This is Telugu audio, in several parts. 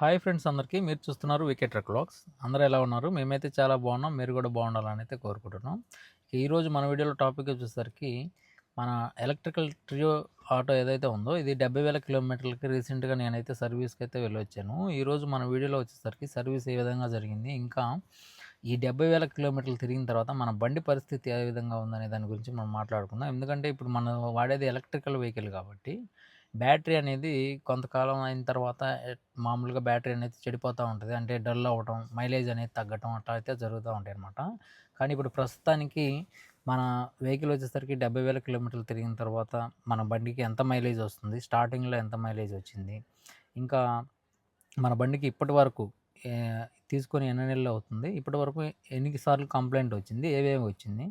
హాయ్ ఫ్రెండ్స్ అందరికీ మీరు చూస్తున్నారు వికెట్ రెక్లాక్స్ అందరూ ఎలా ఉన్నారు? మేమైతే చాలా బాగున్నాం మీరు కూడా బాగుండాలని అయితే కోరుకుంటున్నాం. ఈరోజు మన వీడియోలో టాపిక్ వచ్చేసరికి మన ఎలక్ట్రికల్ ట్రియో ఆటో ఏదైతే ఉందో ఇది డెబ్బై వేల కిలోమీటర్లకి రీసెంట్గా నేనైతే సర్వీస్కి అయితే వెళ్ళొచ్చాను ఈరోజు మన వీడియోలో వచ్చేసరికి సర్వీస్ ఏ విధంగా జరిగింది ఇంకా ఈ డెబ్బై వేల కిలోమీటర్లు తిరిగిన తర్వాత మన బండి పరిస్థితి ఏ విధంగా ఉందనే దాని గురించి మనం మాట్లాడుకుందాం. ఎందుకంటే ఇప్పుడు మనం వాడేది ఎలక్ట్రికల్ వెహికల్ కాబట్టి బ్యాటరీ అనేది కొంతకాలం అయిన తర్వాత మామూలుగా బ్యాటరీ అనేది చెడిపోతూ ఉంటుంది. అంటే డల్ అవ్వటం మైలేజ్ అనేది తగ్గటం అట్లా అయితే జరుగుతూ ఉంటాయి అనమాట కానీ ఇప్పుడు ప్రస్తుతానికి మన వెహికల్ వచ్చేసరికి డెబ్బై వేల కిలోమీటర్లు తిరిగిన తర్వాత మన బండికి ఎంత మైలేజ్ వస్తుంది? స్టార్టింగ్లో ఎంత మైలేజ్ వచ్చింది? ఇంకా మన బండికి ఇప్పటి వరకు తీసుకొని ఎన్ని నెలలు అవుతుంది? ఇప్పటి వరకు ఎన్నిసార్లు కంప్లైంట్ వచ్చింది? ఏవేమి వచ్చింది?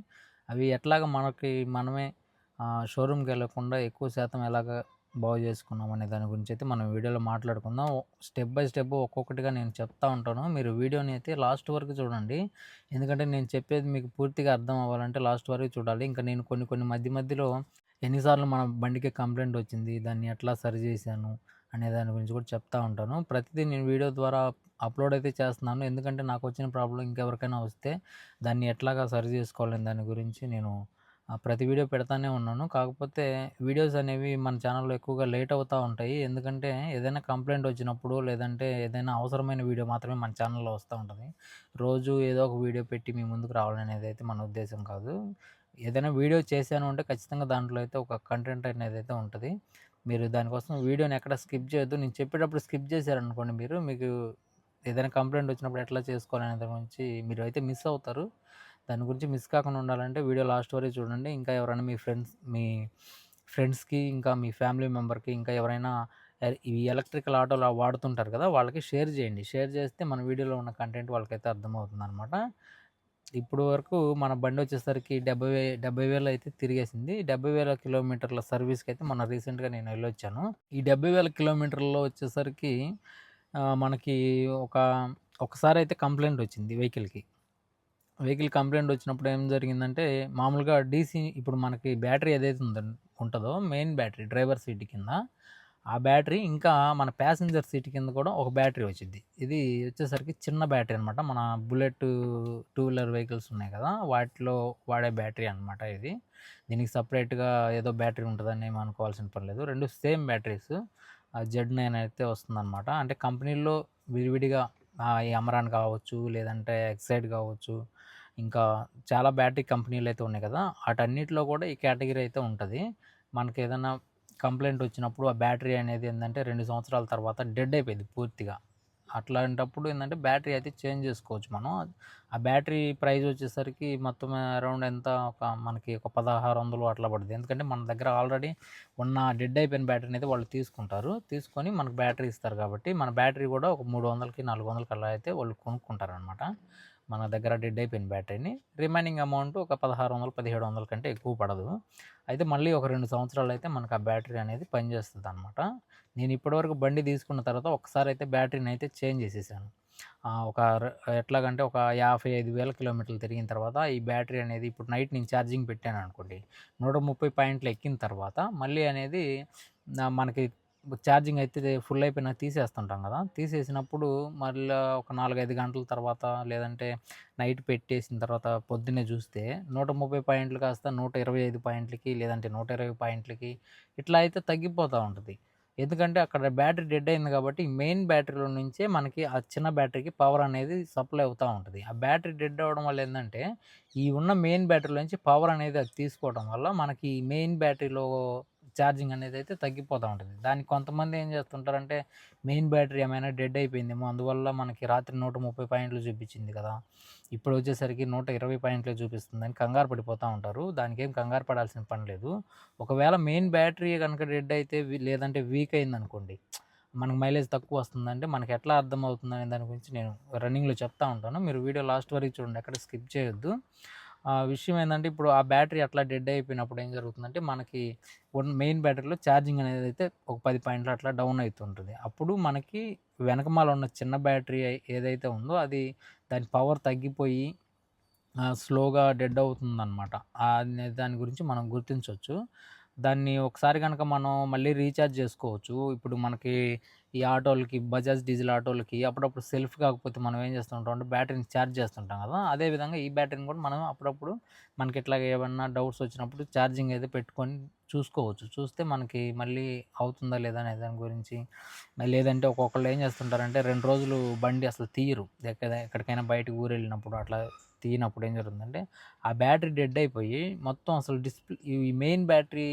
అవి ఎట్లాగ మనకి మనమే షోరూమ్కి వెళ్ళకుండా ఎక్కువ శాతం ఎలాగ బాగు చేసుకున్నాం అనే దాని గురించి అయితే మనం వీడియోలో మాట్లాడుకుందాం. స్టెప్ బై స్టెప్ ఒక్కొక్కటిగా నేను చెప్తా ఉంటాను. మీరు వీడియోని అయితే లాస్ట్ వరకు చూడండి. ఎందుకంటే నేను చెప్పేది మీకు పూర్తిగా అర్థం అవ్వాలంటే లాస్ట్ వరకు చూడాలి. ఇంకా నేను కొన్ని కొన్ని మధ్య మధ్యలో ఎన్నిసార్లు మన బండికి కంప్లైంట్ వచ్చింది దాన్ని ఎట్లా సరి చేశాను అనే దాని గురించి కూడా చెప్తా ఉంటాను. ప్రతిదీ నేను వీడియో ద్వారా అప్లోడ్ అయితే చేస్తున్నాను. ఎందుకంటే నాకు వచ్చిన ప్రాబ్లం ఇంకెవరికైనా వస్తే దాన్ని ఎట్లాగా సరి చేసుకోవాలని దాని గురించి నేను ప్రతి వీడియో పెడతానే ఉన్నాను. కాకపోతే వీడియోస్ అనేవి మన ఛానల్లో ఎక్కువగా లేట్ అవుతూ ఉంటాయి. ఎందుకంటే ఏదైనా కంప్లైంట్ వచ్చినప్పుడు లేదంటే ఏదైనా అవసరమైన వీడియో మాత్రమే మన ఛానల్లో వస్తూ ఉంటుంది. రోజు ఏదో ఒక వీడియో పెట్టి మీ ముందుకు రావాలనేది అయితే మన ఉద్దేశం కాదు. ఏదైనా వీడియో చేశాను అంటే ఖచ్చితంగా దాంట్లో అయితే ఒక కంటెంట్ అనేది అయితే ఉంటుంది. మీరు దానికోసం వీడియోని ఎక్కడ స్కిప్ చేయొద్దు. నేను చెప్పేటప్పుడు స్కిప్ చేశారనుకోండి మీరు మీకు ఏదైనా కంప్లైంట్ వచ్చినప్పుడు ఎట్లా చేసుకోవాలనే దాని గురించి మీరు అయితే మిస్ అవుతారు. దాని గురించి మిస్ కాకుండా ఉండాలంటే వీడియో లాస్ట్ వరకు చూడండి. ఇంకా ఎవరైనా మీ ఫ్రెండ్స్ మీ ఫ్రెండ్స్కి ఇంకా మీ ఫ్యామిలీ మెంబర్కి ఇంకా ఎవరైనా ఈ ఎలక్ట్రికల్ ఆటోలు వాడుతుంటారు కదా వాళ్ళకి షేర్ చేయండి. షేర్ చేస్తే మన వీడియోలో ఉన్న కంటెంట్ వాళ్ళకైతే అర్థమవుతుంది అనమాట ఇప్పుడు వరకు మన బండి వచ్చేసరికి డెబ్బై వే డెబ్బై వేలు అయితే తిరిగేసింది. డెబ్బై వేల కిలోమీటర్ల సర్వీస్కి అయితే మన రీసెంట్గా నేను వెళ్ళొచ్చాను. ఈ డెబ్బై వేల కిలోమీటర్లో వచ్చేసరికి మనకి ఒక ఒకసారి అయితే కంప్లైంట్ వచ్చింది వెహికల్కి. వెహికల్ కంప్లైంట్ వచ్చినప్పుడు ఏం జరిగిందంటే మామూలుగా డీసీ ఇప్పుడు మనకి బ్యాటరీ ఏదైతే ఉందో ఉంటుందో మెయిన్ బ్యాటరీ డ్రైవర్ సీట్ కింద ఆ బ్యాటరీ ఇంకా మన ప్యాసింజర్ సీట్ కింద కూడా ఒక బ్యాటరీ వచ్చింది ఇది వచ్చేసరికి చిన్న బ్యాటరీ అనమాట మన బుల్లెట్ టూ వీలర్ వెహికల్స్ ఉన్నాయి కదా వాటిలో వాడే బ్యాటరీ అనమాట ఇది. దీనికి సపరేట్గా ఏదో బ్యాటరీ ఉంటుందని ఏమి అనుకోవాల్సిన పర్లేదు రెండు సేమ్ బ్యాటరీస్ జెడ్ నైన్ అయితే వస్తుందన్నమాట. అంటే కంపెనీల్లో విడివిడిగా ఈ అమరాన్ కావచ్చు లేదంటే ఎక్సైడ్ కావచ్చు ఇంకా చాలా బ్యాటరీ కంపెనీలు అయితే ఉన్నాయి కదా వాటన్నిటిలో కూడా ఈ కేటగిరీ అయితే ఉంటుంది. మనకి ఏదైనా కంప్లైంట్ వచ్చినప్పుడు ఆ బ్యాటరీ అనేది ఏంటంటే రెండు సంవత్సరాల తర్వాత డెడ్ అయిపోయింది పూర్తిగా. అట్లాంటప్పుడు ఏంటంటే బ్యాటరీ అయితే చేంజ్ చేసుకోవచ్చు మనం. ఆ బ్యాటరీ ప్రైస్ వచ్చేసరికి మొత్తం అరౌండ్ ఎంత ఒక మనకి ఒక పదహారు వందలు అట్లా పడుతుంది ఎందుకంటే మన దగ్గర ఆల్రెడీ ఉన్న డెడ్ అయిపోయిన బ్యాటరీని అయితే వాళ్ళు తీసుకుంటారు. తీసుకొని మనకు బ్యాటరీ ఇస్తారు కాబట్టి మన బ్యాటరీ కూడా ఒక మూడు వందలకి నాలుగు వందలకి అలా అయితే వాళ్ళు కొనుక్కుంటారు అనమాట మన దగ్గర డెడ్ అయిపోయిన బ్యాటరీని రిమైనింగ్ అమౌంట్ ఒక పదహారు వందలు పదిహేడు వందల కంటే ఎక్కువ పడదు. అయితే మళ్ళీ ఒక రెండు సంవత్సరాలు అయితే మనకు ఆ బ్యాటరీ అనేది పనిచేస్తుంది అనమాట నేను ఇప్పటివరకు బండి తీసుకున్న తర్వాత ఒకసారి అయితే బ్యాటరీని అయితే చేంజ్ చేసేసాను. ఒక ఎట్లాగంటే ఒక యాభై ఐదు వేల కిలోమీటర్లు తిరిగిన తర్వాత ఈ బ్యాటరీ అనేది ఇప్పుడు నైట్ నేను ఛార్జింగ్ పెట్టాను అనుకోండి. నూట ముప్పై పాయింట్లు ఎక్కిన తర్వాత మళ్ళీ అనేది మనకి ఛార్జింగ్ అయితే ఫుల్ అయిపోయినా తీసేస్తుంటాం కదా! తీసేసినప్పుడు మళ్ళీ ఒక నాలుగైదు గంటల తర్వాత లేదంటే నైట్ పెట్టేసిన తర్వాత పొద్దున్నే చూస్తే నూట ముప్పై పాయింట్లు కాస్త నూట ఇరవై ఐదు పాయింట్లకి లేదంటే నూట ఇరవై పాయింట్లకి ఇట్లా అయితే తగ్గిపోతూ ఉంటుంది. ఎందుకంటే అక్కడ బ్యాటరీ డెడ్ అయింది కాబట్టి మెయిన్ బ్యాటరీలో నుంచే మనకి ఆ చిన్న బ్యాటరీకి పవర్ అనేది సప్లై అవుతూ ఉంటుంది. ఆ బ్యాటరీ డెడ్ అవ్వడం వల్ల ఏంటంటే ఈ ఉన్న మెయిన్ బ్యాటరీలో నుంచి పవర్ అనేది అది తీసుకోవడం వల్ల మనకి మెయిన్ బ్యాటరీలో ఛార్జింగ్ అనేది అయితే తగ్గిపోతూ ఉంటుంది. దానికి కొంతమంది ఏం చేస్తుంటారంటే మెయిన్ బ్యాటరీ ఏమైనా డెడ్ అయిపోయిందేమో అందువల్ల మనకి రాత్రి నూట ముప్పై పాయింట్లు చూపించింది కదా. ఇప్పుడు వచ్చేసరికి నూట ఇరవై పాయింట్లు చూపిస్తుంది అని కంగారు పడిపోతూ ఉంటారు. దానికి ఏం కంగారు పడాల్సిన పని లేదు. ఒకవేళ మెయిన్ బ్యాటరీ కనుక డెడ్ అయితే లేదంటే వీక్ అయింది అనుకోండి మనకు మైలేజ్ తక్కువ వస్తుందంటే మనకి ఎట్లా అర్థం అనే దాని గురించి నేను రన్నింగ్లో చెప్తా ఉంటాను. మీరు వీడియో లాస్ట్ వరకు చూడండి ఎక్కడ స్కిప్ చేయొద్దు. విషయం ఏంటంటే ఇప్పుడు ఆ బ్యాటరీ అట్లా డెడ్ అయిపోయినప్పుడు ఏం జరుగుతుందంటే మనకి వన్ మెయిన్ బ్యాటరీలో ఛార్జింగ్ అనేది అయితే ఒక పది పాయింట్లు అట్లా డౌన్ అవుతుంటుంది అప్పుడు మనకి వెనకమాల ఉన్న చిన్న బ్యాటరీ ఏదైతే ఉందో అది దాని పవర్ తగ్గిపోయి స్లోగా డెడ్ అవుతుందన్నమాట. ఆ దాని గురించి మనం గుర్తించవచ్చు దాన్ని ఒకసారి కనుక మనం మళ్ళీ రీఛార్జ్ చేసుకోవచ్చు. ఇప్పుడు మనకి ఈ ఆటోలకి బజాజ్ డీజిల్ ఆటోలకి అప్పుడప్పుడు సెల్ఫ్ కాకపోతే మనం ఏం చేస్తుంటాం అంటే బ్యాటరీని ఛార్జ్ చేస్తుంటాం కదా. అదేవిధంగా ఈ బ్యాటరీని కూడా మనం అప్పుడప్పుడు మనకి ఇట్లా ఏమన్నా డౌట్స్ వచ్చినప్పుడు ఛార్జింగ్ అయితే పెట్టుకొని చూసుకోవచ్చు. చూస్తే మనకి మళ్ళీ అవుతుందా లేదా అనే దాని గురించి లేదంటే ఒక్కొక్కళ్ళు ఏం చేస్తుంటారంటే రెండు రోజులు బండి అసలు తీయరు. ఎక్కడ ఎక్కడికైనా బయటకు ఊరు వెళ్ళినప్పుడు అట్లా తీయనప్పుడు ఏం జరుగుతుందంటే ఆ బ్యాటరీ డెడ్ అయిపోయి మొత్తం అసలు డిస్ప్లే ఈ మెయిన్ బ్యాటరీ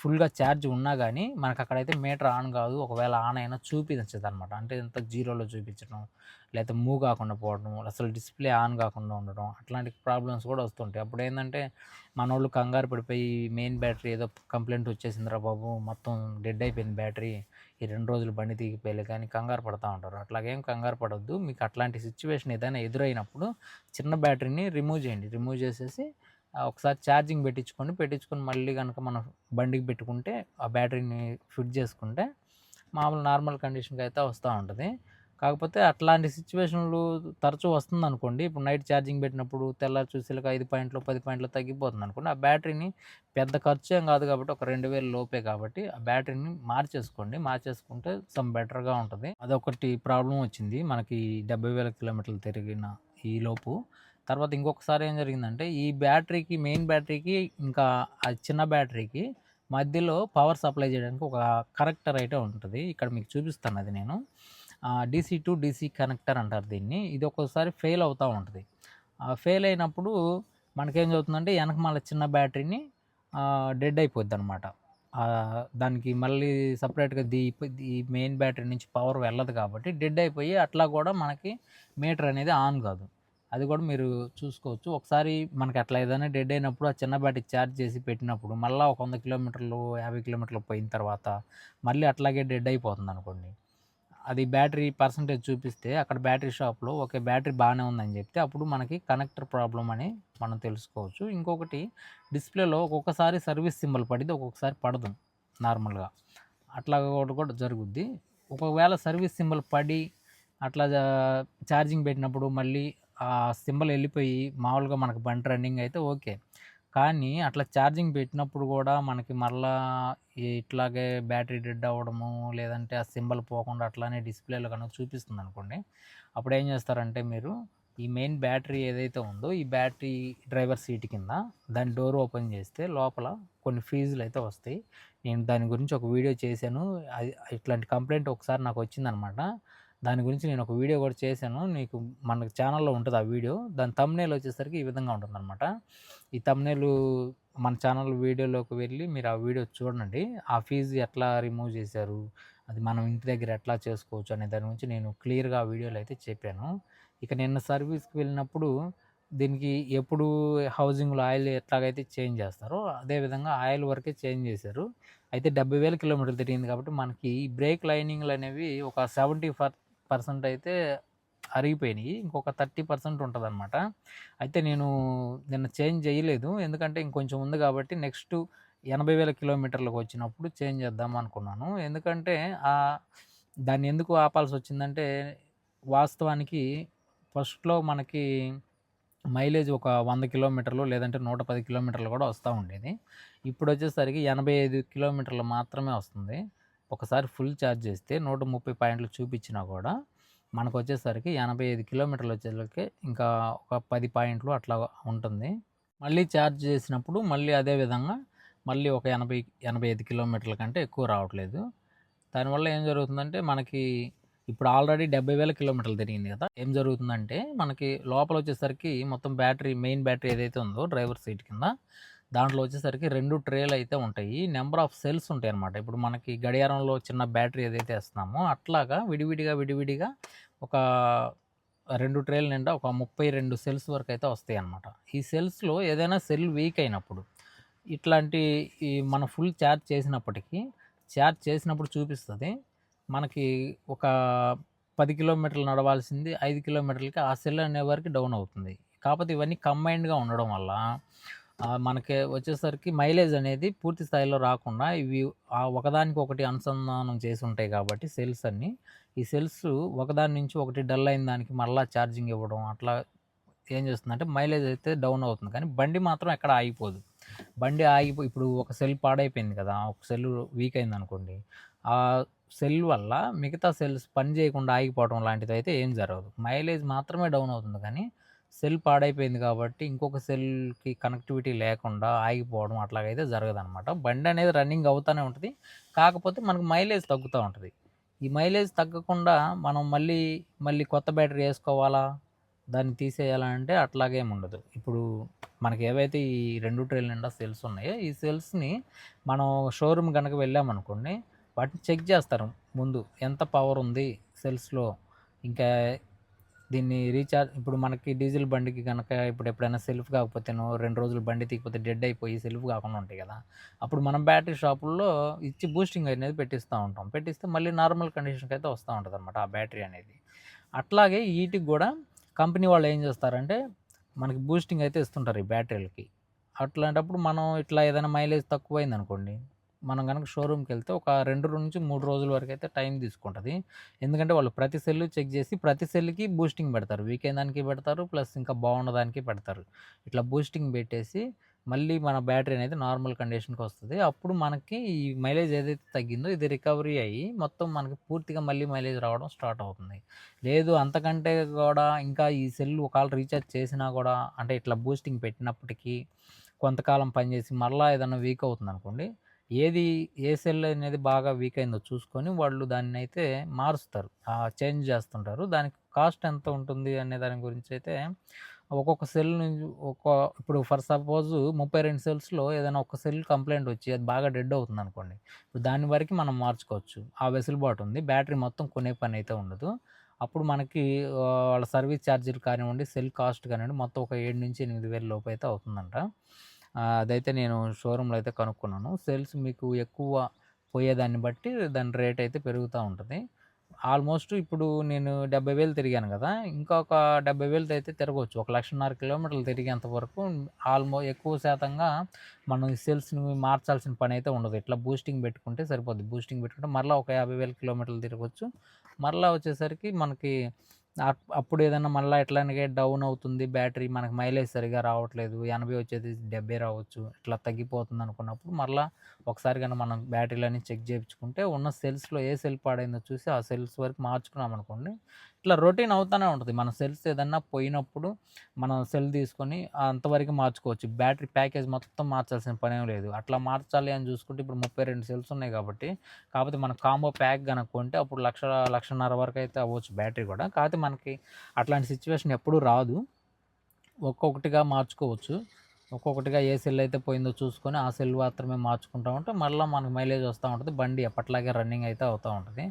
ఫుల్గా ఛార్జ్ ఉన్నా కానీ మనకు అక్కడైతే మీటర్ ఆన్ కాదు. ఒకవేళ ఆన్ అయినా చూపించదు అనమాట అంటే ఇంత జీరోలో చూపించడం లేకపోతే మూవ్ కాకుండా పోవడం అసలు డిస్ప్లే ఆన్ కాకుండా ఉండడం అట్లాంటి ప్రాబ్లమ్స్ కూడా వస్తుంటాయి. అప్పుడు ఏంటంటే మన వాళ్ళు కంగారు పడిపోయి మెయిన్ బ్యాటరీ ఏదో కంప్లైంట్ వచ్చేసిందిరా బాబు మొత్తం డెడ్ అయిపోయింది బ్యాటరీ. ఈ రెండు రోజులు బండి తీగిపోయలే కానీ కంగారు పడతా ఉంటారు. అట్లాగేం కంగారు పడొద్దు. మీకు అట్లాంటి సిచ్యువేషన్ ఏదైనా ఎదురైనప్పుడు చిన్న బ్యాటరీని రిమూవ్ చేయండి. రిమూవ్ చేసేసి ఒకసారి ఛార్జింగ్ పెట్టించుకొని పెట్టించుకొని మళ్ళీ కనుక మనం బండికి పెట్టుకుంటే ఆ బ్యాటరీని ఫిట్ చేసుకుంటే మామూలు నార్మల్ కండిషన్కి అయితే వస్తూ ఉంటుంది. కాకపోతే అట్లాంటి సిచ్యువేషన్లు తరచూ వస్తుంది అనుకోండి ఇప్పుడు నైట్ ఛార్జింగ్ పెట్టినప్పుడు తెల్లారి చూసేలకు ఐదు పాయింట్లు పది పాయింట్లు తగ్గిపోతుంది అనుకోండి ఆ బ్యాటరీని పెద్ద ఖర్చు ఏం కాదు కాబట్టి ఒక రెండు వేలు లోపే కాబట్టి ఆ బ్యాటరీని మార్చేసుకోండి. మార్చేసుకుంటే సమ్ బెటర్గా ఉంటుంది. అదొకటి ప్రాబ్లం వచ్చింది. మనకి డెబ్బై వేల కిలోమీటర్లు తిరిగిన ఈ లోపు. తర్వాత ఇంకొకసారి ఏం జరిగిందంటే ఈ బ్యాటరీకి మెయిన్ బ్యాటరీకి ఇంకా ఆ చిన్న బ్యాటరీకి మధ్యలో పవర్ సప్లై చేయడానికి ఒక కనెక్టర్ అయితే ఉంటుంది. ఇక్కడ మీకు చూపిస్తాను అది నేను. డీసీ టు డీసీ కనెక్టర్ అంటారు దీన్ని. ఇది ఒక్కోసారి ఫెయిల్ అవుతూ ఉంటుంది. ఫెయిల్ అయినప్పుడు మనకేం చదువుతుందంటే వెనక మళ్ళీ చిన్న బ్యాటరీని డెడ్ అయిపోద్ది అనమాట దానికి మళ్ళీ సపరేట్గా దీ ఈ మెయిన్ బ్యాటరీ నుంచి పవర్ వెళ్ళదు కాబట్టి డెడ్ అయిపోయి అట్లా కూడా మనకి మీటర్ అనేది ఆన్ కాదు. అది కూడా మీరు చూసుకోవచ్చు. ఒకసారి మనకి అట్లా ఏదైనా డెడ్ అయినప్పుడు ఆ చిన్న బ్యాటరీ ఛార్జ్ చేసి పెట్టినప్పుడు మళ్ళీ ఒక వంద కిలోమీటర్లు యాభై కిలోమీటర్లు పోయిన తర్వాత మళ్ళీ అట్లాగే డెడ్ అయిపోతుంది అనుకోండి. అది బ్యాటరీ పర్సంటేజ్ చూపిస్తే అక్కడ బ్యాటరీ షాప్లో ఓకే బ్యాటరీ బాగానే ఉందని చెప్తే అప్పుడు మనకి కనెక్టర్ ప్రాబ్లం అని మనం తెలుసుకోవచ్చు. ఇంకొకటి డిస్ప్లేలో ఒక్కొక్కసారి సర్వీస్ సింబల్ పడితే ఒక్కొక్కసారి పడదు నార్మల్గా. అట్లా ఒకటి కూడా జరుగుద్ది. ఒకవేళ సర్వీస్ సింబల్ పడి అట్లా ఛార్జింగ్ పెట్టినప్పుడు మళ్ళీ ఆ సింబల్ వెళ్ళిపోయి మామూలుగా మనకు బండి రన్నింగ్ అయితే ఓకే. కానీ అట్లా ఛార్జింగ్ పెట్టినప్పుడు కూడా మనకి మళ్ళా ఇట్లాగే బ్యాటరీ డెడ్ అవ్వడము లేదంటే ఆ సింబల్ పోకుండా అట్లానే డిస్ప్లేలో కనుక చూపిస్తుంది అనుకోండి అప్పుడు ఏం చేస్తారంటే మీరు ఈ మెయిన్ బ్యాటరీ ఏదైతే ఉందో ఈ బ్యాటరీ డ్రైవర్ సీట్ కింద దాని డోర్ ఓపెన్ చేస్తే లోపల కొన్ని ఫీజులు అయితే వస్తాయి. నేను దాని గురించి ఒక వీడియో చేశాను. ఇట్లాంటి కంప్లైంట్ ఒకసారి నాకు వచ్చిందనమాట. దాని గురించి నేను ఒక వీడియో కూడా చేశాను. నీకు మన ఛానల్లో ఉంటుంది ఆ వీడియో. దాని తమ్నేల్ వచ్చేసరికి ఈ విధంగా ఉంటుందన్నమాట. ఈ తమ్నేలు మన ఛానల్ వీడియోలోకి వెళ్ళి మీరు ఆ వీడియో చూడండి. ఆ ఫీజు ఎట్లా రిమూవ్ చేశారు? అది మనం ఇంటి దగ్గర ఎట్లా చేసుకోవచ్చు అనే దాని గురించి నేను క్లియర్గా ఆ వీడియోలో అయితే చెప్పాను. ఇక నిన్న సర్వీస్కి వెళ్ళినప్పుడు దీనికి ఎప్పుడు హౌసింగ్లో ఆయిల్ ఎట్లాగైతే చేంజ్ చేస్తారో అదేవిధంగా ఆయిల్ వరకే చేంజ్ చేశారు. అయితే డెబ్బై వేల కిలోమీటర్లు తిరిగింది కాబట్టి మనకి ఈ బ్రేక్ లైనింగ్లు అనేవి ఒక సెవెంటీ ఫర్ పర్సెంట్ అయితే అరిగిపోయినాయి. ఇంకొక థర్టీ పర్సెంట్ ఉంటుంది అనమాట అయితే నేను నిన్న చేంజ్ చేయలేదు. ఎందుకంటే ఇంకొంచెం ఉంది కాబట్టి నెక్స్ట్ ఎనభై వేల కిలోమీటర్లకు వచ్చినప్పుడు చేంజ్ చేద్దాం అనుకున్నాను. ఎందుకంటే ఆ దాన్ని ఎందుకు ఆపాల్సి వచ్చిందంటే వాస్తవానికి ఫస్ట్లో మనకి మైలేజ్ ఒక వంద కిలోమీటర్లు లేదంటే నూట పది కిలోమీటర్లు కూడా వస్తూ ఉండేది. ఇప్పుడు వచ్చేసరికి ఎనభై ఐదు కిలోమీటర్లు మాత్రమే వస్తుంది. ఒకసారి ఫుల్ ఛార్జ్ చేస్తే నూట ముప్పై పాయింట్లు చూపించినా కూడా మనకు వచ్చేసరికి ఎనభై ఐదు కిలోమీటర్లు వచ్చేసరికి ఇంకా ఒక పది పాయింట్లు అట్లా ఉంటుంది. మళ్ళీ ఛార్జ్ చేసినప్పుడు మళ్ళీ అదే విధంగా మళ్ళీ ఒక ఎనభై ఎనభై ఐదు కిలోమీటర్ల కంటే ఎక్కువ రావట్లేదు. దానివల్ల ఏం జరుగుతుందంటే మనకి ఇప్పుడు ఆల్రెడీ డెబ్బై వేల కిలోమీటర్లు తిరిగింది కదా ఏం జరుగుతుందంటే మనకి లోపల వచ్చేసరికి మొత్తం బ్యాటరీ మెయిన్ బ్యాటరీ ఏదైతే ఉందో డ్రైవర్ సీట్ కింద దాంట్లో వచ్చేసరికి రెండు ట్రేలు అయితే ఉంటాయి. నెంబర్ ఆఫ్ సెల్స్ ఉంటాయి అన్నమాట. ఇప్పుడు మనకి గడియారంలో చిన్న బ్యాటరీ ఏదైతే వేస్తున్నామో అట్లాగా విడివిడిగా విడివిడిగా ఒక రెండు ట్రేల నిండా ఒక ముప్పై రెండు సెల్స్ వరకు అయితే వస్తాయి అన్నమాట. ఈ సెల్స్లో ఏదైనా సెల్ వీక్ అయినప్పుడు ఇట్లాంటి ఈ మన ఫుల్ ఛార్జ్ చేసినప్పటికీ ఛార్జ్ చేసినప్పుడు చూపిస్తుంది మనకి ఒక పది కిలోమీటర్లు నడవాల్సింది ఐదు కిలోమీటర్లకి ఆ సెల్ అనే వరకు డౌన్ అవుతుంది. కాకపోతే ఇవన్నీ కంబైన్డ్గా ఉండడం వల్ల మనకి వచ్చేసరికి మైలేజ్ అనేది పూర్తి స్థాయిలో రాకుండా ఇవి ఒకదానికి ఒకటి అనుసంధానం చేసి ఉంటాయి కాబట్టి సెల్స్ అన్నీ. ఈ సెల్స్ ఒకదాని నుంచి ఒకటి డల్ అయిన దానికి మళ్ళీ ఛార్జింగ్ ఇవ్వడం అట్లా ఏం చేస్తుందంటే మైలేజ్ అయితే డౌన్ అవుతుంది. కానీ బండి మాత్రం ఎక్కడ ఆగిపోదు. బండి ఆగిపో ఇప్పుడు ఒక సెల్ పాడైపోయింది కదా ఒక సెల్ వీక్ అయింది అనుకోండి ఆ సెల్ వల్ల మిగతా సెల్స్ పని చేయకుండా ఆగిపోవడం లాంటిది అయితే ఏం జరగదు. మైలేజ్ మాత్రమే డౌన్ అవుతుంది కానీ సెల్ పాడైపోయింది కాబట్టి ఇంకొక సెల్కి కనెక్టివిటీ లేకుండా ఆగిపోవడం అట్లాగైతే జరగదనమాట బండి అనేది రన్నింగ్ అవుతూనే ఉంటుంది. కాకపోతే మనకు మైలేజ్ తగ్గుతూ ఉంటుంది. ఈ మైలేజ్ తగ్గకుండా మనం మళ్ళీ మళ్ళీ కొత్త బ్యాటరీ వేసుకోవాలా? దాన్ని తీసేయాలంటే అట్లాగే ఉండదు. ఇప్పుడు మనకి ఏవైతే ఈ రెండు ట్రైల్ నిండా సెల్స్ ఉన్నాయో ఈ సెల్స్ని మనం షోరూమ్ కనుక వెళ్ళామనుకోండి వాటిని చెక్ చేస్తారు ముందు. ఎంత పవర్ ఉంది సెల్స్లో? ఇంకా దీన్ని రీఛార్జ్ ఇప్పుడు మనకి డీజిల్ బండికి కనుక ఇప్పుడు ఎప్పుడైనా సెల్ఫ్ కాకపోతేనో రెండు రోజులు బండి తీకపోతే డెడ్ అయిపోయి సెల్ఫ్ కాకుండా ఉంటాయి కదా. అప్పుడు మనం బ్యాటరీ షాపుల్లో ఇచ్చి బూస్టింగ్ అనేది పెట్టిస్తూ ఉంటాం. పెట్టిస్తే మళ్ళీ నార్మల్ కండిషన్కి అయితే వస్తూ ఉంటుంది అనమాట ఆ బ్యాటరీ అనేది. అట్లాగే వీటికి కూడా కంపెనీ వాళ్ళు ఏం చేస్తారంటే మనకి బూస్టింగ్ అయితే ఇస్తుంటారు ఈ బ్యాటరీలకి. అట్లాంటప్పుడు మనం ఇట్లా ఏదైనా మైలేజ్ తక్కువైంది అనుకోండి మనం కనుక షోరూమ్కి వెళ్తే ఒక రెండు నుంచి మూడు రోజుల వరకు అయితే టైం తీసుకుంటుంది. ఎందుకంటే వాళ్ళు ప్రతి సెల్ చెక్ చేసి ప్రతి సెల్కి బూస్టింగ్ పెడతారు. వీకెండ్ దానికి పెడతారు ప్లస్ ఇంకా బాగున్నదానికి పెడతారు. ఇట్లా బూస్టింగ్ పెట్టేసి మళ్ళీ మన బ్యాటరీ అనేది నార్మల్ కండిషన్కి వస్తుంది. అప్పుడు మనకి ఈ మైలేజ్ ఏదైతే తగ్గిందో ఇది రికవరీ అయ్యి మొత్తం మనకి పూర్తిగా మళ్ళీ మైలేజ్ రావడం స్టార్ట్ అవుతుంది. లేదు అంతకంటే కూడా ఇంకా ఈ సెల్ ఒకవేళ రీఛార్జ్ చేసినా కూడా అంటే ఇట్లా బూస్టింగ్ పెట్టినప్పటికీ కొంతకాలం పనిచేసి మళ్ళీ ఏదైనా వీక్ అవుతుంది అనుకోండి ఏది ఏ సెల్ అనేది బాగా వీక్ అయిందో చూసుకొని వాళ్ళు దాన్ని అయితే మారుస్తారు చేంజ్ చేస్తుంటారు. దానికి కాస్ట్ ఎంత ఉంటుంది అనే దాని గురించి అయితే ఒక్కొక్క సెల్ నుంచి ఒక ఇప్పుడు ఫర్ సపోజ్ ముప్పై రెండు సెల్స్లో ఏదైనా ఒక సెల్ కంప్లైంట్ వచ్చి అది బాగా డెడ్ అవుతుంది అనుకోండి ఇప్పుడు దాని వరకు మనం మార్చుకోవచ్చు. ఆ వెసులుబాటు ఉంది. బ్యాటరీ మొత్తం కొనే పని అయితే ఉండదు. అప్పుడు మనకి వాళ్ళ సర్వీస్ ఛార్జీలు కానివ్వండి సెల్ కాస్ట్ కానివ్వండి మొత్తం ఒక ఏడు నుంచి ఎనిమిది వేల లోపు అయితే అవుతుందంట. అదైతే నేను షోరూంలో అయితే కనుక్కున్నాను. సేల్స్ మీకు ఎక్కువ పోయేదాన్ని బట్టి దాని రేట్ అయితే పెరుగుతూ ఉంటుంది. ఆల్మోస్ట్ ఇప్పుడు నేను డెబ్బై వేలు తిరిగాను కదా ఇంకొక డెబ్బై వేలు అయితే తిరగవచ్చు ఒక లక్షన్నర కిలోమీటర్లు తిరిగేంత వరకు ఆల్మో ఎక్కువ శాతంగా మనం సేల్స్ని సెల్స్ని మార్చాల్సిన పని అయితే ఉండదు. ఇట్లా బూస్టింగ్ పెట్టుకుంటే సరిపోద్ది. బూస్టింగ్ పెట్టుకుంటే మరలా ఒక యాభై వేల కిలోమీటర్లు తిరగవచ్చు మరలా వచ్చేసరికి మనకి అప్పుడు ఏదైనా మళ్ళీ ఎట్లాగే డౌన్ అవుతుంది బ్యాటరీ మనకు మైలేజ్ సరిగా రావట్లేదు ఎనభై వచ్చేది డెబ్బై రావచ్చు ఇట్లా తగ్గిపోతుంది అనుకున్నప్పుడు మళ్ళీ ఒకసారి కానీ మనం బ్యాటరీలన్నీ చెక్ చేయించుకుంటే ఉన్న సెల్స్లో ఏ సెల్ పాడైందో చూసి ఆ సెల్స్ వరకు మార్చుకున్నాం అనుకోండి ఇట్లా రొటీన్ అవుతూనే ఉంటుంది. మన సెల్స్ ఏదన్నా పోయినప్పుడు మనం సెల్ తీసుకొని అంతవరకు మార్చుకోవచ్చు. బ్యాటరీ ప్యాకేజ్ మొత్తం మార్చాల్సిన పని ఏం లేదు. అట్లా మార్చాలి అని చూసుకుంటే ఇప్పుడు ముప్పై రెండు సెల్స్ ఉన్నాయి కాబట్టి కాకపోతే మన కాంబో ప్యాక్ కనుక్కుంటే అప్పుడు లక్ష లక్షన్నర వరకు అయితే అవ్వచ్చు బ్యాటరీ కూడా. కాకపోతే మనకి అట్లాంటి సిచ్యువేషన్ ఎప్పుడూ రాదు. ఒక్కొక్కటిగా మార్చుకోవచ్చు. ఒక్కొక్కటిగా ఏ సెల్ అయితే పోయిందో చూసుకొని ఆ సెల్ మాత్రమే మార్చుకుంటూ ఉంటే మళ్ళీ మనకు మైలేజ్ వస్తూ ఉంటుంది. బండి ఎప్పట్లాగే రన్నింగ్ అయితే అవుతూ ఉంటుంది.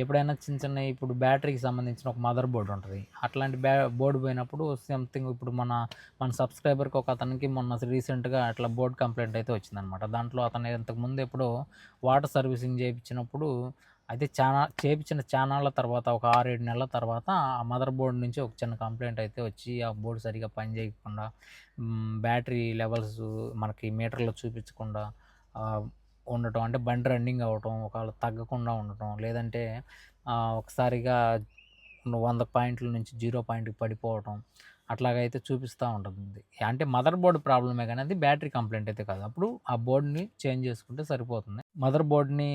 ఎప్పుడైనా చిన్న చిన్న ఇప్పుడు బ్యాటరీకి సంబంధించిన ఒక మదర్ బోర్డు ఉంటుంది. అట్లాంటి బ్యా బోర్డు పోయినప్పుడు సంథింగ్ ఇప్పుడు మన మన సబ్స్క్రైబర్కి ఒక అతనికి మొన్న రీసెంట్గా అట్లా బోర్డు కంప్లైంట్ అయితే వచ్చిందనమాట దాంట్లో అతను ఇంతకుముందు ఎప్పుడు వాటర్ సర్వీసింగ్ చేయించినప్పుడు అయితే చాలా చేపించిన ఛానళ్ళ తర్వాత ఒక ఆరు ఏడు నెలల తర్వాత ఆ మదర్ బోర్డ్ నుంచి ఒక చిన్న కంప్లైంట్ అయితే వచ్చి ఆ బోర్డు సరిగా పని చేయకుండా బ్యాటరీ లెవెల్స్ మనకి మీటర్లో చూపించకుండా ఉండటం అంటే బండి రన్నింగ్ అవ్వటం ఒకవేళ తగ్గకుండా ఉండటం లేదంటే ఒకసారిగా వంద పాయింట్ల నుంచి జీరో పాయింట్కి పడిపోవటం అట్లాగైతే చూపిస్తూ ఉంటుంది. అంటే మదర్ బోర్డ్ ప్రాబ్లమే కానీ అది బ్యాటరీ కంప్లైంట్ అయితే కాదు. అప్పుడు ఆ బోర్డ్ని చేంజ్ చేసుకుంటే సరిపోతుంది. మదర్ బోర్డ్ని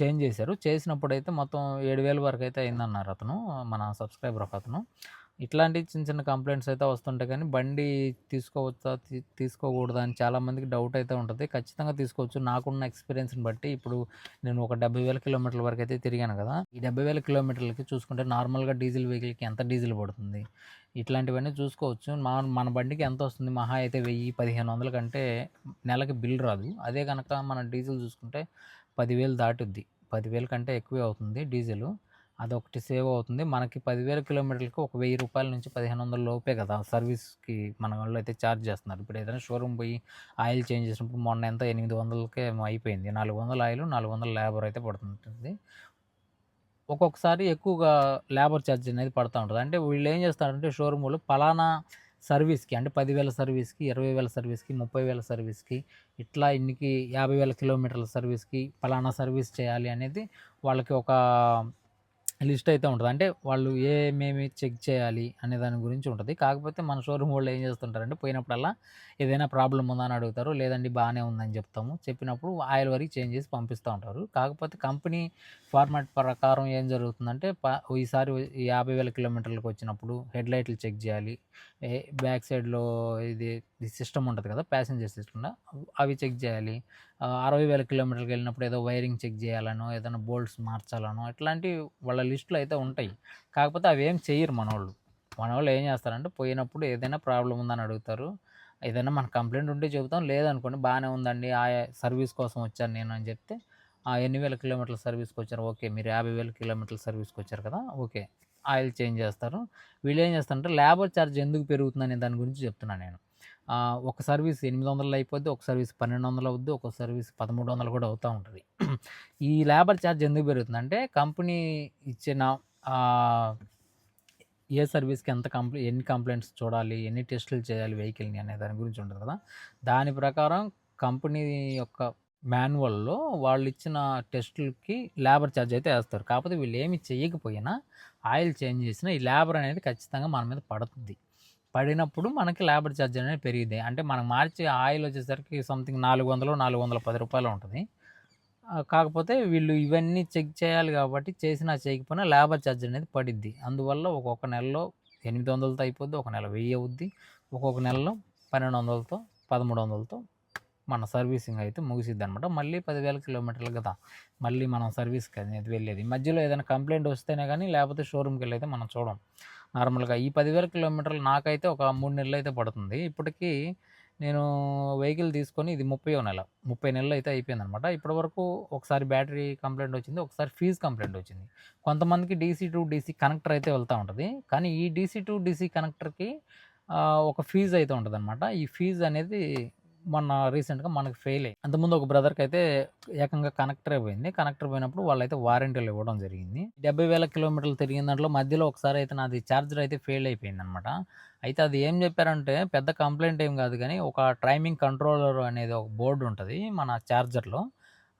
చేంజ్ చేశారు. చేసినప్పుడు అయితే మొత్తం ఏడు వేల వరకు అయితే అయిందన్నారు అతను మన సబ్స్క్రైబర్ ఒక అతను. ఇట్లాంటి చిన్న చిన్న కంప్లైంట్స్ అయితే వస్తుంటాయి కానీ బండి తీసుకోవచ్చా తీసుకోకూడదా అని చాలామందికి డౌట్ అయితే ఉంటుంది. ఖచ్చితంగా తీసుకోవచ్చు. నాకున్న ఎక్స్పీరియన్స్ని బట్టి ఇప్పుడు నేను ఒక డెబ్బై వేల కిలోమీటర్ల వరకు అయితే తిరిగాను కదా. ఈ డెబ్బై వేల కిలోమీటర్లకి చూసుకుంటే నార్మల్గా డీజిల్ వెహికల్కి ఎంత డీజిల్ పడుతుంది? ఇట్లాంటివన్నీ చూసుకోవచ్చు. మా మన బండికి ఎంత వస్తుంది? మహా అయితే వెయ్యి పదిహేను వందల కంటే నెలకి బిల్ రాదు. అదే కనుక మన డీజిల్ చూసుకుంటే పదివేలు దాటుద్ది. పదివేల కంటే ఎక్కువే అవుతుంది డీజిల్. అదొకటి సేవ్ అవుతుంది. మనకి పదివేల కిలోమీటర్లకు ఒక వెయ్యి రూపాయల నుంచి పదిహేను వందల లోపే కదా సర్వీస్కి మన వాళ్ళు అయితే ఛార్జ్ చేస్తున్నారు. ఇప్పుడు ఏదైనా షోరూమ్ పోయి ఆయిల్ చేంజ్ చేసినప్పుడు మొన్న ఎంత ఎనిమిది వందలకే అయిపోయింది. నాలుగు వందల ఆయిల్ నాలుగు వందల లేబర్ అయితే పడుతుంటుంది. ఒక్కొక్కసారి ఎక్కువగా లేబర్ ఛార్జ్ అనేది పడుతూ ఉంటుంది. అంటే వీళ్ళు ఏం చేస్తారంటే షోరూమ్ వాళ్ళు పలానా సర్వీస్కి అంటే పదివేల సర్వీస్కి ఇరవై వేల సర్వీస్కి ముప్పై వేల సర్వీస్కి ఇట్లా ఇన్నికి యాభై వేల కిలోమీటర్ల సర్వీస్కి ఫలానా సర్వీస్ చేయాలి అనేది వాళ్ళకి ఒక లిస్ట్ అయితే ఉంటుంది. అంటే వాళ్ళు ఏమేమి చెక్ చేయాలి అనే దాని గురించి ఉంటుంది. కాకపోతే మన షోరూమ్ వాళ్ళు ఏం చేస్తుంటారంటే పోయినప్పుడల్లా ఏదైనా ప్రాబ్లం ఉందా అని అడుగుతారు. లేదండి బాగానే ఉందని చెప్తాము. చెప్పినప్పుడు ఆయిల్ వరకు చేంజ్ చేసి పంపిస్తూ ఉంటారు. కాకపోతే కంపెనీ ఫార్మాట్ ప్రకారం ఏం జరుగుతుందంటే ప ఈసారి యాభై వేల కిలోమీటర్లకు వచ్చినప్పుడు హెడ్ లైట్లు చెక్ చేయాలి. ఏ- బ్యాక్ సైడ్లో ఇది సిస్టమ్ ఉంటుంది కదా ప్యాసింజర్ సిస్టమ్ అవి చెక్ చేయాలి. అరవై వేల కిలోమీటర్కి వెళ్ళినప్పుడు ఏదో వైరింగ్ చెక్ చేయాలనో ఏదైనా బోల్ట్స్ మార్చాలనో ఇట్లాంటి వాళ్ళ లిస్టులు అయితే ఉంటాయి. కాకపోతే అవి ఏం చేయరు మనవాళ్ళు మనవాళ్ళు మన వాళ్ళు ఏం చేస్తారంటే పోయినప్పుడు ఏదైనా ప్రాబ్లం ఉందని అడుగుతారు. ఏదైనా మన కంప్లైంట్ ఉంటే చెబుతాం. లేదనుకోండి బాగానే ఉందండి ఆ సర్వీస్ కోసం వచ్చాను నేను అని చెప్తే ఆ ఎన్ని వేల కిలోమీటర్ల సర్వీస్కి వచ్చారు? ఓకే మీరు యాభై వేల కిలోమీటర్ల సర్వీస్కి వచ్చారు కదా ఓకే ఆయిల్ చేంజ్ చేస్తారు. వీళ్ళు ఏం చేస్తారంటే లేబర్ ఛార్జ్ ఎందుకు పెరుగుతుందనే దాని గురించి చెప్తున్నాను నేను. ఒక సర్వీస్ ఎనిమిది వందలు అయిపోద్ది ఒక సర్వీస్ పన్నెండు వందలు అవుద్ది ఒక సర్వీస్ పదమూడు వందలు కూడా అవుతూ ఉంటుంది. ఈ లేబర్ ఛార్జ్ ఎందుకు పెరుగుతుందంటే కంపెనీ ఇచ్చిన ఏ సర్వీస్కి ఎంత కంప్లై ఎన్ని కంప్లైంట్స్ చూడాలి ఎన్ని టెస్టులు చేయాలి వెహికల్ని అనే దాని గురించి ఉంటుంది కదా. దాని ప్రకారం కంపెనీ యొక్క మాన్యువల్లో వాళ్ళు ఇచ్చిన టెస్టులకి లేబర్ ఛార్జ్ అయితే వేస్తారు. కాకపోతే వీళ్ళు ఏమి చేయకపోయినా ఆయిల్ చేంజ్ చేసినా ఈ లేబర్ అనేది ఖచ్చితంగా మన మీద పడుతుంది పడినప్పుడు మనకి లేబర్ ఛార్జ్ అనేది పెరిగింది అంటే మనం మార్చి ఆయిల్ వచ్చేసరికి సంథింగ్ నాలుగు వందలు నాలుగు వందల పది రూపాయలు ఉంటుంది. కాకపోతే వీళ్ళు ఇవన్నీ చెక్ చేయాలి కాబట్టి చేసినా చేయకపోయినా లేబర్ ఛార్జ్ అనేది పడిద్ది. అందువల్ల ఒక్కొక్క నెలలో ఎనిమిది వందలతో అయిపోద్ది ఒక నెల వెయ్యి అవుద్ది. ఒక్కొక్క నెలలో పన్నెండు వందలతో పదమూడు వందలతో మన సర్వీసింగ్ అయితే ముగిసిద్ది అనమాట మళ్ళీ పదివేల కిలోమీటర్లు కదా మళ్ళీ మనం సర్వీస్కి అనేది వెళ్ళేది. మధ్యలో ఏదైనా కంప్లైంట్ వస్తేనే కానీ లేకపోతే షోరూమ్కి వెళ్ళి అయితే మనం చూడం. నార్మల్గా ఈ పదివేల కిలోమీటర్లు నాకైతే ఒక మూడు నెలలు అయితే పడుతుంది. ఇప్పటికీ నేను వెహికల్ తీసుకొని ఇది ముప్పై నెల ముప్పై నెలలు అయితే అయిపోయింది అనమాట ఇప్పటి వరకు ఒకసారి బ్యాటరీ కంప్లైంట్ వచ్చింది ఒకసారి ఫీజ్ కంప్లైంట్ వచ్చింది. కొంతమందికి డీసీ టు డీసీ కనెక్టర్ అయితే వెళ్తూ ఉంటుంది. కానీ ఈ డీసీ టు డీసీ కనెక్టర్కి ఒక ఫీజు అయితే ఉంటుంది అనమాట ఈ ఫీజు అనేది మొన్న రీసెంట్గా మనకి ఫెయిల్. అయ్యి అంతకుముందు ఒక బ్రదర్కి అయితే ఏకంగా కనెక్టర్ అయిపోయింది. కనెక్టర్ పోయినప్పుడు అయితే వారంటీలు ఇవ్వడం జరిగింది. డెబ్బై వేల కిలోమీటర్లు తిరిగిన దాంట్లో మధ్యలో ఒకసారి అయితే నాది ఛార్జర్ అయితే ఫెయిల్ అయిపోయింది అనమాట అయితే అది ఏం చెప్పారంటే పెద్ద కంప్లైంట్ ఏం కాదు కానీ ఒక టైమింగ్ కంట్రోలర్ అనేది ఒక బోర్డు ఉంటుంది మన ఛార్జర్లో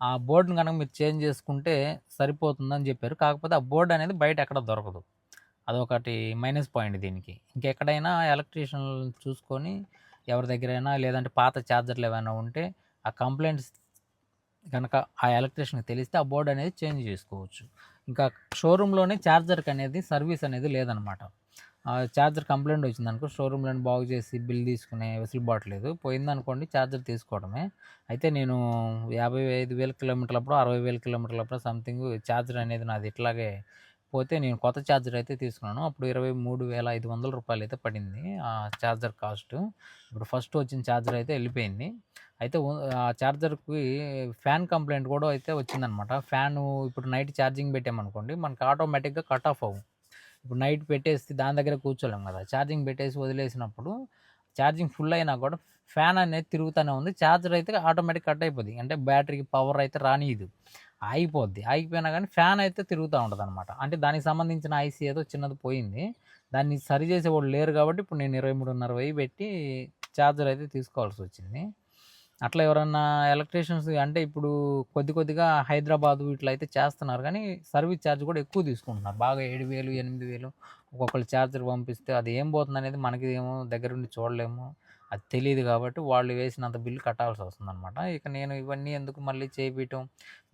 ఆ బోర్డుని కనుక మీరు చేంజ్ చేసుకుంటే సరిపోతుందని చెప్పారు. కాకపోతే ఆ బోర్డు అనేది బయట ఎక్కడ దొరకదు. అదొకటి మైనస్ పాయింట్ దీనికి. ఇంకెక్కడైనా ఎలక్ట్రీషియన్ చూసుకొని ఎవరి దగ్గరైనా లేదంటే పాత ఛార్జర్లు ఏమైనా ఉంటే ఆ కంప్లైంట్స్ కనుక ఆ ఎలక్ట్రీషియన్కి తెలిస్తే ఆ బోర్డు అనేది చేంజ్ చేసుకోవచ్చు. ఇంకా షోరూంలోనే ఛార్జర్కి అనేది సర్వీస్ అనేది లేదనమాట. ఆ ఛార్జర్ కంప్లైంట్ వచ్చిందనుకో షోరూంలో బాగు చేసి బిల్ తీసుకునే వెసులుబాటు లేదు. పోయిందనుకోండి ఛార్జర్ తీసుకోవడమే. అయితే నేను యాభై ఐదు వేల కిలోమీటర్లప్పుడు అరవై వేల కిలోమీటర్లప్పుడు సంథింగ్ ఛార్జర్ అనేది నాది ఇట్లాగే పోతే నేను కొత్త ఛార్జర్ అయితే తీసుకున్నాను. అప్పుడు ఇరవై మూడు వేల ఐదు వందల రూపాయలు అయితే పడింది ఆ ఛార్జర్ కాస్ట్. ఇప్పుడు ఫస్ట్ వచ్చిన ఛార్జర్ అయితే వెళ్ళిపోయింది. అయితే ఆ ఛార్జర్కి ఫ్యాన్ కంప్లైంట్ కూడా అయితే వచ్చిందనమాట. ఫ్యాన్ ఇప్పుడు నైట్ ఛార్జింగ్ పెట్టామనుకోండి మనకి ఆటోమేటిక్గా కట్ ఆఫ్ అవ్వు. ఇప్పుడు నైట్ పెట్టేసి దాని దగ్గర కూర్చోలేం కదా. ఛార్జింగ్ పెట్టేసి వదిలేసినప్పుడు ఛార్జింగ్ ఫుల్ అయినా కూడా ఫ్యాన్ అనేది తిరుగుతూనే ఉంది. ఛార్జర్ అయితే ఆటోమేటిక్ కట్ అయిపోద్ది. అంటే బ్యాటరీకి పవర్ అయితే రానియదు. ఆగిపోద్ది ఆగిపోయినా కానీ ఫ్యాన్ అయితే తిరుగుతూ ఉంటుంది అనమాట అంటే దానికి సంబంధించిన ఐసీ ఏదో చిన్నది పోయింది. దాన్ని సరి చేసేవాళ్ళు లేరు కాబట్టి ఇప్పుడు నేను ఇరవై మూడున్నర వెయ్యి పెట్టి ఛార్జర్ అయితే తీసుకోవాల్సి వచ్చింది అట్లా ఎవరన్నా ఎలక్ట్రీషియన్స్ అంటే ఇప్పుడు కొద్ది కొద్దిగా హైదరాబాద్ ఇట్లా అయితే చేస్తున్నారు. కానీ సర్వీస్ ఛార్జ్ కూడా ఎక్కువ తీసుకుంటున్నారు. బాగా ఏడు వేలు ఎనిమిది వేలు ఒక్కొక్కరు ఛార్జర్ పంపిస్తే అది ఏం పోతుంది అనేది మనకి ఏమో దగ్గరుండి చూడలేము. అది తెలియదు కాబట్టి వాళ్ళు వేసినంత బిల్లు కట్టాల్సి వస్తుంది అనమాట ఇక నేను ఇవన్నీ ఎందుకు మళ్ళీ చేపించడం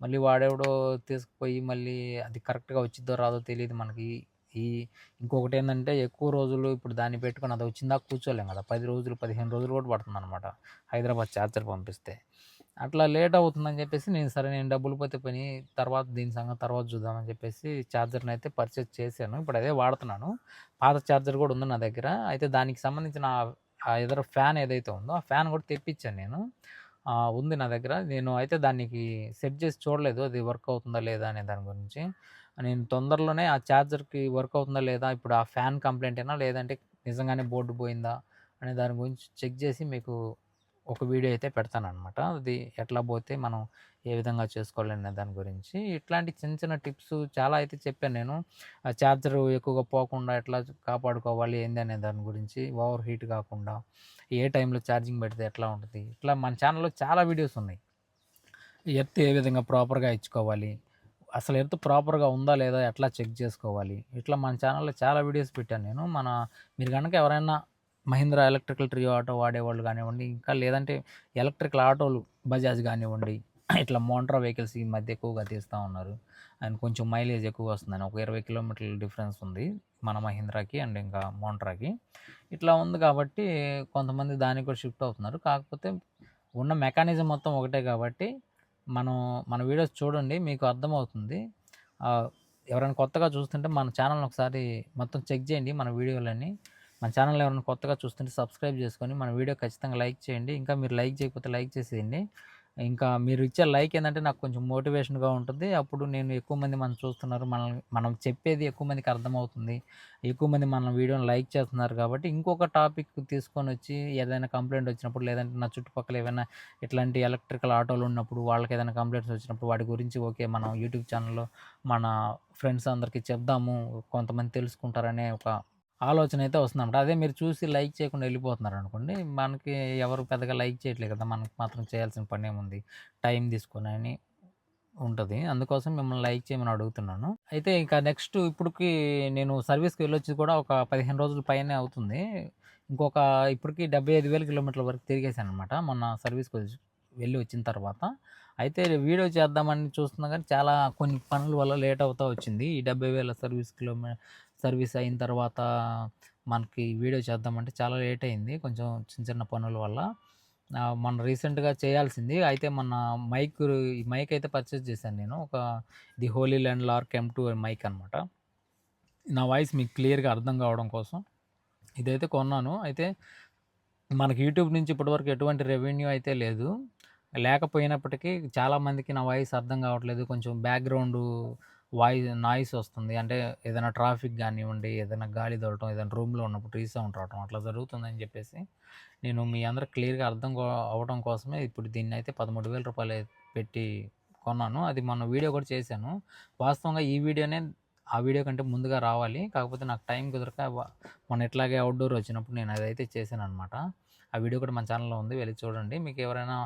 మళ్ళీ వాడెవడో తీసుకుపోయి మళ్ళీ అది కరెక్ట్గా వచ్చిద్దో రాదో తెలియదు మనకి. ఈ ఇంకొకటి ఏంటంటే ఎక్కువ రోజులు ఇప్పుడు దాన్ని పెట్టుకొని అది వచ్చిందా కూర్చోలేం కదా. పది రోజులు పదిహేను రోజులు కూడా పడుతుంది అనమాట హైదరాబాద్ ఛార్జర్ పంపిస్తే. అట్లా లేట్ అవుతుందని చెప్పేసి నేను సరే నేను డబ్బులు పోతే పని తర్వాత దీని సంగతి తర్వాత చూద్దామని చెప్పేసి ఛార్జర్ని అయితే పర్చేస్ చేశాను. ఇప్పుడు అదే వాడుతున్నాను. పాత ఛార్జర్ కూడా ఉంది నా దగ్గర. అయితే దానికి సంబంధించిన ఆ- ఎదురు ఫ్యాన్ ఏదైతే ఉందో ఆ ఫ్యాన్ కూడా తెప్పించాను నేను. ఉంది నా దగ్గర. నేను అయితే దానికి సెట్ చేసి చూడలేదు. అది వర్క్ అవుతుందా లేదా అనే దాని గురించి. నేను తొందరలోనే ఆ ఛార్జర్కి వర్క్ అవుతుందా లేదా ఇప్పుడు ఆ ఫ్యాన్ కంప్లైంట్ అయినా లేదంటే నిజంగానే బోర్డు పోయిందా అనే దాని గురించి చెక్ చేసి మీకు ఒక వీడియో అయితే పెడతాను అనమాట అది ఎట్లా పోతే మనం ఏ విధంగా చేసుకోవాలనే దాని గురించి. ఇట్లాంటి చిన్న చిన్న టిప్స్ చాలా అయితే చెప్పాను నేను. ఆ ఛార్జర్ ఎక్కువగా పోకుండా ఎట్లా కాపాడుకోవాలి ఏంది అనే దాని గురించి ఓవర్ హీట్ కాకుండా ఏ టైంలో ఛార్జింగ్ పెడితే ఎట్లా ఉంటుంది ఇట్లా మన ఛానల్లో చాలా వీడియోస్ ఉన్నాయి. ఎర్త్ ఏ విధంగా ప్రాపర్గా ఇచ్చుకోవాలి అసలు ఎర్త్ ప్రాపర్గా ఉందా లేదా ఎట్లా చెక్ చేసుకోవాలి? ఇట్లా మన ఛానల్లో చాలా వీడియోస్ పెట్టాను నేను. మన మీరు కనుక ఎవరైనా మహీంద్రా ఎలక్ట్రికల్ ట్రీ ఆటో వాడేవాళ్ళు కానివ్వండి ఇంకా లేదంటే ఎలక్ట్రికల్ ఆటోలు బజాజ్ కానివ్వండి ఇట్లా మోంట్రా వెహికల్స్ ఈ మధ్య ఎక్కువగా తీస్తూ ఉన్నారు. అండ్ కొంచెం మైలేజ్ ఎక్కువ వస్తుందని. ఒక ఇరవై కిలోమీటర్ల డిఫరెన్స్ ఉంది మన మహీంద్రాకి అండ్ ఇంకా మోంట్రాకి. ఇట్లా ఉంది కాబట్టి కొంతమంది దానికి కూడా షిఫ్ట్ అవుతున్నారు. కాకపోతే ఉన్న మెకానిజం మొత్తం ఒకటే కాబట్టి మనం మన వీడియోస్ చూడండి మీకు అర్థమవుతుంది. ఎవరైనా కొత్తగా చూస్తుంటే మన ఛానల్ని ఒకసారి మొత్తం చెక్ చేయండి మన వీడియోలన్నీ. మన ఛానల్ ఎవరైనా కొత్తగా చూస్తుంటే సబ్స్క్రైబ్ చేసుకొని మన వీడియో ఖచ్చితంగా లైక్ చేయండి. ఇంకా మీరు లైక్ చేయకపోతే లైక్ చేసేయండి. ఇంకా మీరు ఇచ్చే లైక్ ఏంటంటే నాకు కొంచెం మోటివేషన్గా ఉంటుంది. అప్పుడు నేను ఎక్కువ మంది మనం చూస్తున్నారు. మనం మనం చెప్పేది ఎక్కువ మందికి అర్థమవుతుంది. ఎక్కువ మంది మన వీడియోని లైక్ చేస్తున్నారు కాబట్టి ఇంకొక టాపిక్ తీసుకొని వచ్చి ఏదైనా కంప్లైంట్ వచ్చినప్పుడు లేదంటే నా చుట్టుపక్కల ఏమైనా ఇట్లాంటి ఎలక్ట్రికల్ ఆటోలు ఉన్నప్పుడు వాళ్ళకి ఏదైనా కంప్లైంట్స్ వచ్చినప్పుడు వాటి గురించి ఓకే మనం యూట్యూబ్ ఛానల్లో మన ఫ్రెండ్స్ అందరికీ చెప్దాము. కొంతమంది తెలుసుకుంటారనే ఒక ఆలోచన అయితే వస్తుందన్నమాట. అదే మీరు చూసి లైక్ చేయకుండా వెళ్ళిపోతున్నారు అనుకోండి మనకి ఎవరు పెద్దగా లైక్ చేయట్లేదు కదా మనకి మాత్రం చేయాల్సిన పని ఏముంది టైం తీసుకొని అని ఉంటుంది. అందుకోసం మిమ్మల్ని లైక్ చేయమని అడుగుతున్నాను. అయితే ఇంకా నెక్స్ట్ ఇప్పటికి నేను సర్వీస్కి వెళ్ళొచ్చి కూడా ఒక పదిహేను రోజుల పైనే అవుతుంది. ఇంకొక ఇప్పటికి డెబ్బై ఐదు వేల కిలోమీటర్ల వరకు తిరిగేసాను అనమాట మొన్న సర్వీస్కి వెళ్ళి వచ్చిన తర్వాత. అయితే వీడియో చేద్దామని చూస్తున్నా కానీ చాలా కొన్ని పనుల వల్ల లేట్ అవుతూ వచ్చింది. ఈ డెబ్బై వేల సర్వీస్ కిలోమీటర్ సర్వీస్ అయిన తర్వాత మనకి వీడియో చేద్దామంటే చాలా లేట్ అయింది. కొంచెం చిన్న చిన్న పనుల వల్ల. మన రీసెంట్గా చేయాల్సింది అయితే మన మైక్ ఈ మైక్ అయితే పర్చేస్ చేశాను నేను. ఒక the Hollyland Lark M two mic అనమాట నా వాయిస్ మీకు క్లియర్గా అర్థం కావడం కోసం ఇదైతే కొన్నాను. అయితే మనకి యూట్యూబ్ నుంచి ఇప్పటివరకు ఎటువంటి రెవెన్యూ అయితే లేదు. లేకపోయినప్పటికీ చాలామందికి నా వాయిస్ అర్థం కావట్లేదు. కొంచెం బ్యాక్గ్రౌండ్ వాయిస్ నాయిస్ వస్తుంది. అంటే ఏదైనా ట్రాఫిక్ కానివ్వండి ఏదైనా గాలి దొరకటం ఏదైనా రూమ్లో ఉన్నప్పుడు రీసౌండ్ రావటం అట్లా జరుగుతుందని చెప్పేసి నేను మీ అందరూ క్లియర్గా అర్థం అవ్వడం కోసమే ఇప్పుడు దీన్ని అయితే పదమూడు వేల రూపాయలు పెట్టి కొన్నాను. అది మొన్న వీడియో కూడా చేశాను. వాస్తవంగా ఈ వీడియోనే ఆ వీడియో కంటే ముందుగా రావాలి. కాకపోతే నాకు టైం కుదరక మొన్న ఎట్లాగే అవుట్డోర్ వచ్చినప్పుడు నేను అదైతే చేశాను అనమాట ఆ వీడియో కూడా మన ఛానల్లో ఉంది. వెళ్ళి చూడండి. మీకు ఎవరైనా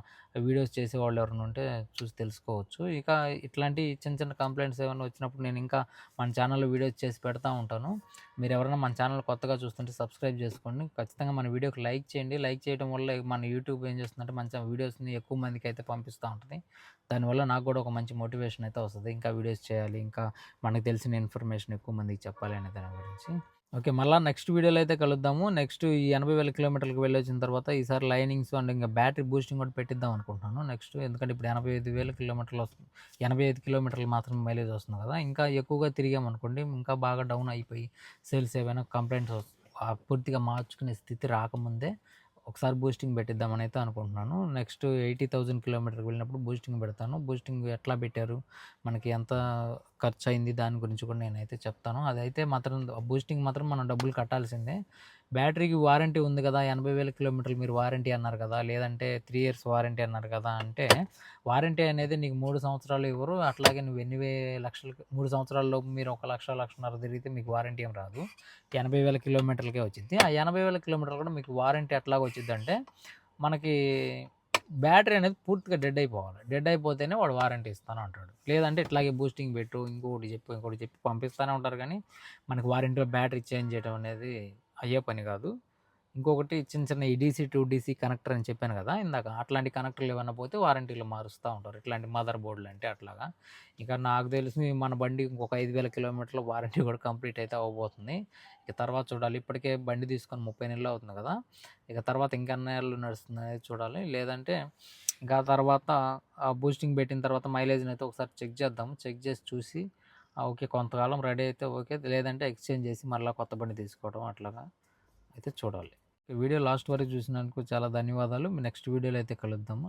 వీడియోస్ చేసే వాళ్ళు ఎవరైనా ఉంటే చూసి తెలుసుకోవచ్చు. ఇక ఇట్లాంటి చిన్న చిన్న కంప్లైంట్స్ ఏమైనా వచ్చినప్పుడు నేను ఇంకా మన ఛానల్లో వీడియోస్ చేసి పెడతా ఉంటాను. మీరు ఎవరైనా మన ఛానల్ కొత్తగా చూస్తుంటే సబ్స్క్రైబ్ చేసుకోండి. ఖచ్చితంగా మన వీడియోకి లైక్ చేయండి. లైక్ చేయడం వల్ల మన యూట్యూబ్ ఏం చేస్తుందంటే మంచి వీడియోస్ని ఎక్కువ మందికి అయితే పంపిస్తూ ఉంటుంది. దానివల్ల నాకు కూడా ఒక మంచి మోటివేషన్ అయితే వస్తుంది. ఇంకా వీడియోస్ చేయాలి. ఇంకా మనకు తెలిసిన ఇన్ఫర్మేషన్ ఎక్కువ మందికి చెప్పాలి అనే దాని గురించి. ఓకే మళ్ళీ నెక్స్ట్ వీడియోలో అయితే కలుద్దాము. నెక్స్ట్ ఈ ఎనభై వేల కిలోమీటర్లకు వెళ్ళి వచ్చిన తర్వాత ఈసారి లైనింగ్స్ అండ్ ఇంకా బ్యాటరీ బూస్టింగ్ కూడా పెట్టిద్దాం అనుకుంటున్నాను. నెక్స్ట్ ఎందుకంటే ఇప్పుడు ఎనభై ఐదు వేల కిలోమీటర్లు వస్తుంది ఎనభై ఐదు కిలోమీటర్లు మాత్రమే మైలేజ్ వస్తుంది కదా. ఇంకా ఎక్కువగా తిరిగామనుకోండి ఇంకా బాగా డౌన్ అయిపోయి సేల్స్ ఏమైనా కంప్లైంట్స్ పూర్తిగా మార్చుకునే స్థితి రాకముందే ఒకసారి బూస్టింగ్ పెట్టిద్దామని అయితే అనుకుంటున్నాను. నెక్స్ట్ ఎయిటీ థౌజండ్ కిలోమీటర్కి వెళ్ళినప్పుడు బూస్టింగ్ పెడతాను. బూస్టింగ్ ఎట్లా పెట్టారు? మనకి ఎంత ఖర్చు అయింది దాని గురించి కూడా నేనైతే చెప్తాను. అదైతే మాత్రం బూస్టింగ్ మాత్రం మనం డబ్బులు కట్టాల్సిందే. బ్యాటరీకి వారంటీ ఉంది కదా ఎనభై వేల కిలోమీటర్లు మీరు వారంటీ అన్నారు కదా లేదంటే త్రీ ఇయర్స్ వారంటీ అన్నారు కదా అంటే వారంటీ అనేది నీకు మూడు సంవత్సరాలు ఇవ్వరు అట్లాగే నువ్వు ఎన్ని లక్షలు మూడు సంవత్సరాల్లో మీరు ఒక లక్ష లక్షన్నర తిరిగితే మీకు వారంటీ ఏం రాదు. ఎనభై వేల కిలోమీటర్లకే వచ్చింది ఆ ఎనభై వేల కిలోమీటర్లు కూడా మీకు వారంటీ ఎట్లాగ వచ్చిందంటే మనకి బ్యాటరీ అనేది పూర్తిగా డెడ్ అయిపోవాలి. డెడ్ అయిపోతేనే వాడు వారంటీ ఇస్తాను అంటాడు. లేదంటే ఇట్లాగే బూస్టింగ్ పెట్టు ఇంకొకటి చెప్పు ఇంకోటి చెప్పి పంపిస్తూనే ఉంటారు కానీ మనకి వారంటీలో బ్యాటరీ చేంజ్ చేయడం అనేది అయ్యే పని కాదు. ఇంకొకటి చిన్న చిన్న ఈ డీసీ టు డీసీ కనెక్టర్ అని చెప్పాను కదా ఇందాక అట్లాంటి కనెక్టర్లు ఏమైనా పోతే వారంటీలు మారుస్తూ ఉంటారు. ఇట్లాంటి మదర్ బోర్డులు అంటే అట్లాగా. ఇంకా నాకు తెలిసి మన బండి ఇంకొక ఐదు వేల కిలోమీటర్ల వారంటీ కూడా కంప్లీట్ అయితే అవ్వబోతుంది. ఇక తర్వాత చూడాలి. ఇప్పటికే బండి తీసుకొని ముప్పై నెలలు అవుతుంది కదా. ఇక తర్వాత ఇంకెన్ని నెలలు నడుస్తుంది అనేది చూడాలి. లేదంటే ఇంకా తర్వాత ఆ బూస్టింగ్ పెట్టిన తర్వాత మైలేజ్ని అయితే ఒకసారి చెక్ చేద్దాం. చెక్ చేసి చూసి ఓకే. కొంతకాలం రెడీ అయితే ఓకే. లేదంటే ఎక్స్చేంజ్ చేసి మళ్ళీ కొత్త బండి తీసుకోవడం అట్లాగా అయితే చూడాలి. వీడియో లాస్ట్ వరకు చూసినందుకు చాలా ధన్యవాదాలు. నెక్స్ట్ వీడియోలో అయితే కలుద్దాము.